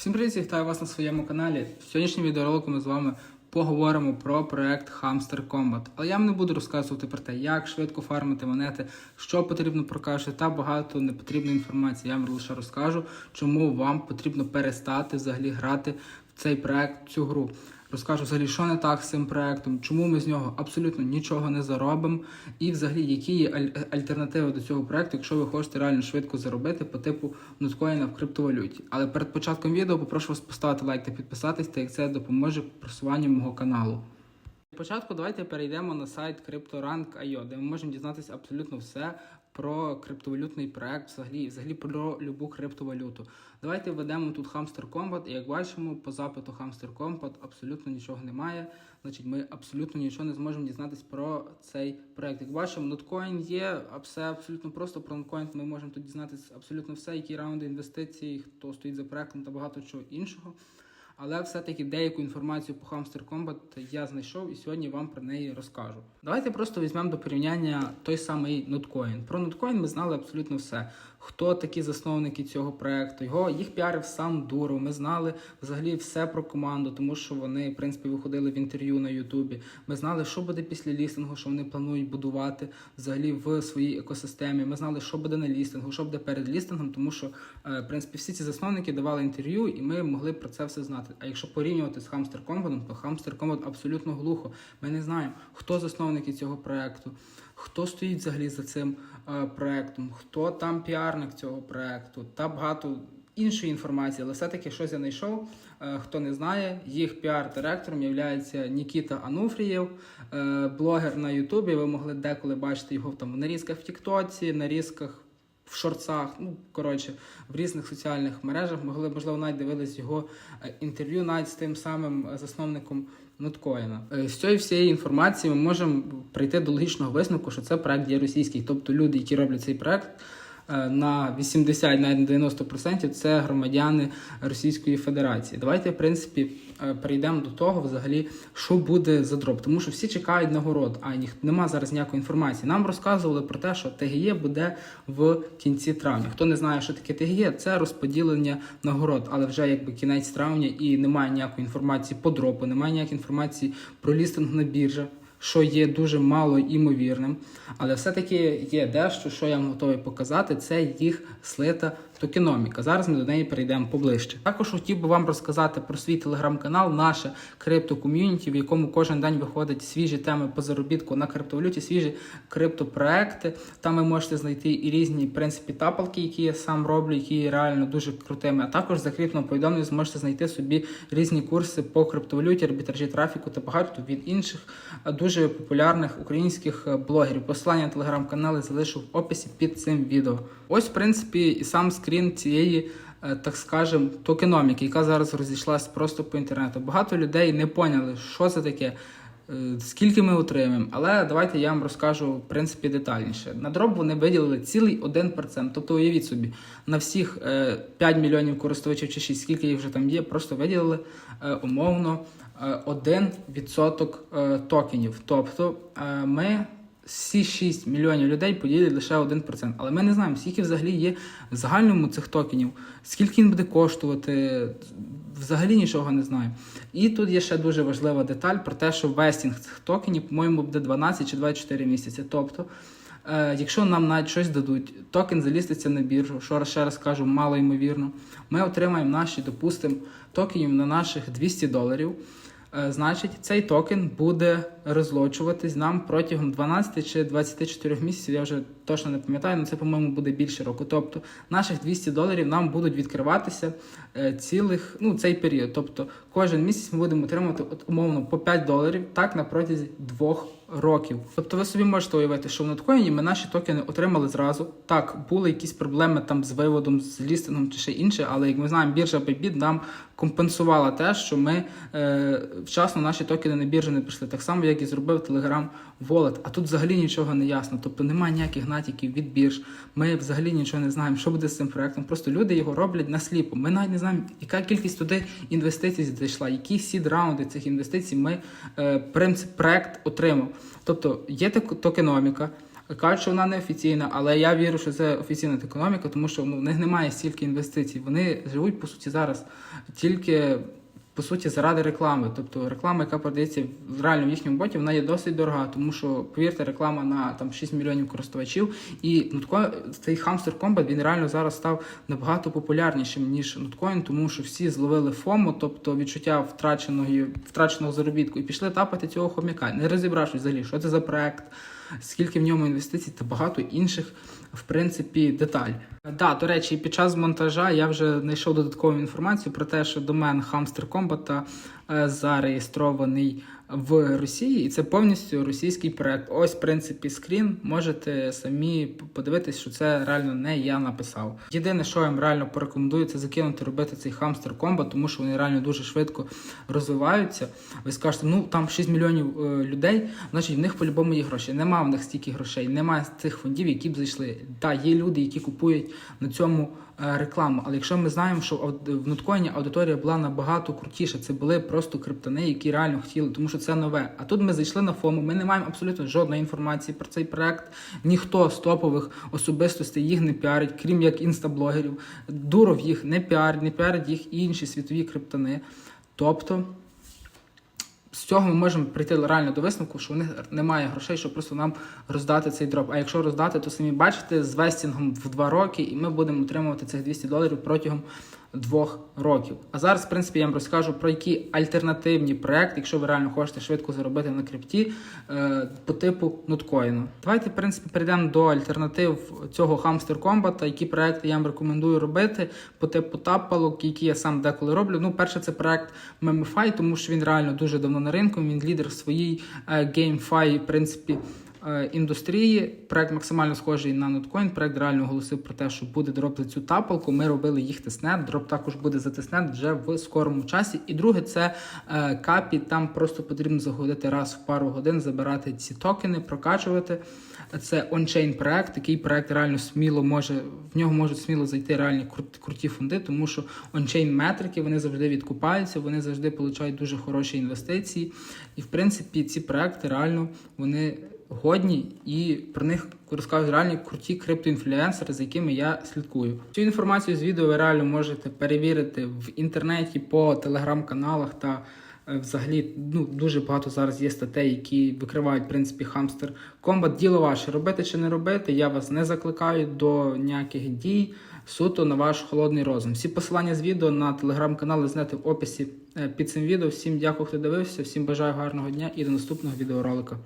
Всім привіт, вітаю вас на своєму каналі. В сьогоднішньому відеоролику ми з вами поговоримо про проект Hamster Combat. Але я вам не буду розказувати про те, як швидко фармити монети, що потрібно прокачувати та багато непотрібної інформації. Я вам лише розкажу, чому вам потрібно перестати взагалі грати в цей проект, в цю гру. Розкажу взагалі, що не так з цим проектом, чому ми з нього абсолютно нічого не заробимо, і взагалі які є аль- альтернативи до цього проекту, якщо ви хочете реально швидко заробити по типу ноткоїна в криптовалюті. Але перед початком відео попрошу вас поставити лайк та підписатись, так як це допоможе просуванню мого каналу. Для початку давайте перейдемо на сайт CryptoRank.io, де ми можемо дізнатися абсолютно все про криптовалютний проект, взагалі, взагалі про любу криптовалюту. Давайте введемо тут Hamster Combat, і як бачимо, по запиту Hamster Combat абсолютно нічого немає. Значить, ми абсолютно нічого не зможемо дізнатися про цей проект. Як бачимо, ноткоін є, а все абсолютно просто про ноткоін. Ми можемо тут дізнатися абсолютно все, які раунди інвестицій, хто стоїть за проектом та багато чого іншого. Але все-таки деяку інформацію по Hamster Combat я знайшов і сьогодні вам про неї розкажу. Давайте просто візьмемо до порівняння той самий Notcoin. Про Notcoin ми знали абсолютно все. Хто такі засновники цього проекту? Його їх піарив сам Дуров. Ми знали взагалі все про команду, тому що вони в принципі виходили в інтерв'ю на Ютубі. Ми знали, що буде після лістингу, що вони планують будувати взагалі в своїй екосистемі. Ми знали, що буде на лістингу, що буде перед лістингом, тому що е, в принципі всі ці засновники давали інтерв'ю, і ми могли про це все знати. А якщо порівнювати з Hamster Combat, то Hamster Combat абсолютно глухо. Ми не знаємо, хто засновники цього проекту, хто стоїть взагалі за цим е, проектом, хто там піарник цього проекту та багато іншої інформації, але все-таки щось я знайшов. Е, Хто не знає, їх піар-директором є Нікіта Ануфрієв, е, блогер на Ютубі. Ви могли деколи бачити його там в нарізках в Тіктоці, нарізках в шорцах, ну коротше, в різних соціальних мережах. Могли, можливо, навіть дивились його е, інтерв'ю навіть з тим самим е, засновником Ноткоїна. Е, З цієї всієї інформації ми можемо прийти до логічного висновку, що це проект є російський. Тобто люди, які роблять цей проект. Е, На 80, навіть на 90% це громадяни Російської Федерації. Давайте, в принципі, е, перейдемо до того, взагалі, що буде за дроп. Тому що всі чекають нагород, а ніх нема зараз ніякої інформації. Нам розказували про те, що ТГЄ буде в кінці травня. Хто не знає, що таке ТГЄ, це розподілення нагород, але вже якби кінець травня і немає ніякої інформації по дропу, немає ніякої інформації про лістинг на біржах. Що є дуже мало імовірним, але все-таки є дещо, що я вам готовий показати, це їх слита токеноміка. Зараз ми до неї перейдемо поближче. Також хотів би вам розказати про свій телеграм-канал, наше крипто-ком'юніті, в якому кожен день виходять свіжі теми по заробітку на криптовалюті, свіжі криптопроекти. Там ви можете знайти і різні принципі тапалки, які я сам роблю, які є реально дуже крутими. А також в закріпленому повідомленні зможете знайти собі різні курси по криптовалюті, арбітражі трафіку та багато від інших е, дуже популярних українських е, блогерів. Посилання на телеграм-канали залишу в описі під цим відео. Ось, в принципі, і сам скрін цієї. е, Так скажем, токеноміки, яка зараз розійшлась просто по інтернету. Багато людей не поняли, що це таке, скільки ми отримаємо. Але давайте я вам розкажу в принципі детальніше. На дроб вони виділили цілий 1%. Тобто, уявіть собі, на всіх е, 5 мільйонів користувачів чи 6, скільки їх вже там є, просто виділили е, умовно е, 1% е, токенів. Тобто е, ми всі 6 мільйонів людей поділять лише 1%. Але ми не знаємо, скільки взагалі є в загальному цих токенів, скільки він буде коштувати. Взагалі нічого не знаю. І тут є ще дуже важлива деталь про те, що вестінг цих токенів, по-моєму, буде 12 чи 24 місяці. Тобто, е, якщо нам навіть щось дадуть, токен заліститься на біржу, що ще раз кажу, мало ймовірно, ми отримаємо наші, допустимо, токенів на наших 200 доларів. Е, Значить, цей токен буде розлочуватись нам протягом 12 чи 24 місяців. Я вже точно не пам'ятаю, але це, по-моєму, буде більше року. Тобто наших 200 доларів нам будуть відкриватися е, цілих ну, цей період. Тобто кожен місяць ми будемо отримувати от, умовно по 5 доларів так на протязі двох років. Тобто ви собі можете уявити, що в ноткоїні ми наші токени отримали зразу. Так, були якісь проблеми там з виводом, з лістингом чи ще інше, але як ми знаємо, біржа Bybit нам компенсувала те, що ми е, вчасно наші токени на біржу не прийшли. Так само, як і зробив Telegram Wallet. А тут взагалі нічого не ясно. Тобто немає ніяких натяків від бірж. Ми взагалі нічого не знаємо, що буде з цим проектом. Просто люди його роблять насліпо. Ми навіть не знаємо, яка кількість туди інвестицій зайшла, які сід раунди цих інвестицій ми е, проект отримав. Тобто є токеноміка. Кажуть, що вона не офіційна, але я вірю, що це офіційна економіка, тому що ну, в них немає стільки інвестицій. Вони живуть по суті зараз тільки по суті заради реклами. Тобто реклама, яка продається в- реально в їхньому боті, вона є досить дорога, тому що повірте, реклама на там 6 мільйонів користувачів. І Nutcoin, цей Hamster Combat він реально зараз став набагато популярнішим ніж Nutcoin, тому що всі зловили ФОМО, тобто відчуття втраченого втраченого заробітку, і пішли тапати цього хомяка, не розібравшись взагалі, що це за проект, скільки в ньому інвестицій та багато інших, в принципі, деталь. Да, до речі, під час монтажа я вже знайшов додаткову інформацію про те, що домен Hamster Combat е, зареєстрований в Росії, і це повністю російський проект. Ось, в принципі, скрін. Можете самі подивитись, що це реально не я написав. Єдине, що я вам реально порекомендую, це закинути робити цей Hamster Combat, тому що вони реально дуже швидко розвиваються. Ви скажете, ну там 6 мільйонів е, людей, значить в них по-любому є гроші. Нема в них стільки грошей, немає цих фондів, які б зайшли. Так, є люди, які купують на цьому е, рекламу. Але якщо ми знаємо, що в ноткоїні аудиторія була набагато крутіша, це були просто криптони, які реально хотіли, тому що це нове. А тут ми зайшли на фому. Ми не маємо абсолютно жодної інформації про цей проект. Ніхто з топових особистостей їх не піарить, крім як інстаблогерів. Дуров їх не піарить, не піарить їх інші світові криптони. Тобто. З цього ми можемо прийти реально до висновку, що у них немає грошей, щоб просто нам роздати цей дроп. А якщо роздати, то самі бачите з вестінгом в два роки, і ми будемо отримувати цих 200 доларів протягом двох років. А зараз, в принципі, я вам розкажу про які альтернативні проекти, якщо ви реально хочете швидко заробити на крипті е, по типу ноткоїну. Давайте, в принципі, перейдемо до альтернатив цього Hamster Combat, які проекти я вам рекомендую робити по типу тапалок, які я сам деколи роблю. Ну, перше, це проект Memify, тому що він реально дуже давно на ринку. Він лідер в своїй е, GameFi, в принципі. Е, Індустрії проект максимально схожий на Notcoin. Проект реально оголосив про те, що буде дроп цю тапалку. Ми робили їх тестнет. Дроп також буде за тестнет вже в скорому часі. І друге, це е, капі. Там просто потрібно заходити раз в пару годин, забирати ці токени, прокачувати. Це ончейн проект. Такий проект реально сміло може в нього можуть сміло зайти реальні круті фонди, тому що ончейн метрики вони завжди відкупаються, вони завжди получають дуже хороші інвестиції. І в принципі ці проекти реально вони годні і про них розкажуть реальні круті криптоінфлюенсери, за якими я слідкую. Цю інформацію з відео ви реально можете перевірити в інтернеті по телеграм-каналах та е, взагалі ну дуже багато зараз є статей, які викривають в принципі хамстер комбат. Діло ваше робити чи не робити. Я вас не закликаю до ніяких дій. Суто на ваш холодний розум. Всі посилання з відео на телеграм-канали знайти в описі е, під цим відео. Всім дякую, хто дивився. Всім бажаю гарного дня і до наступного відеоролика.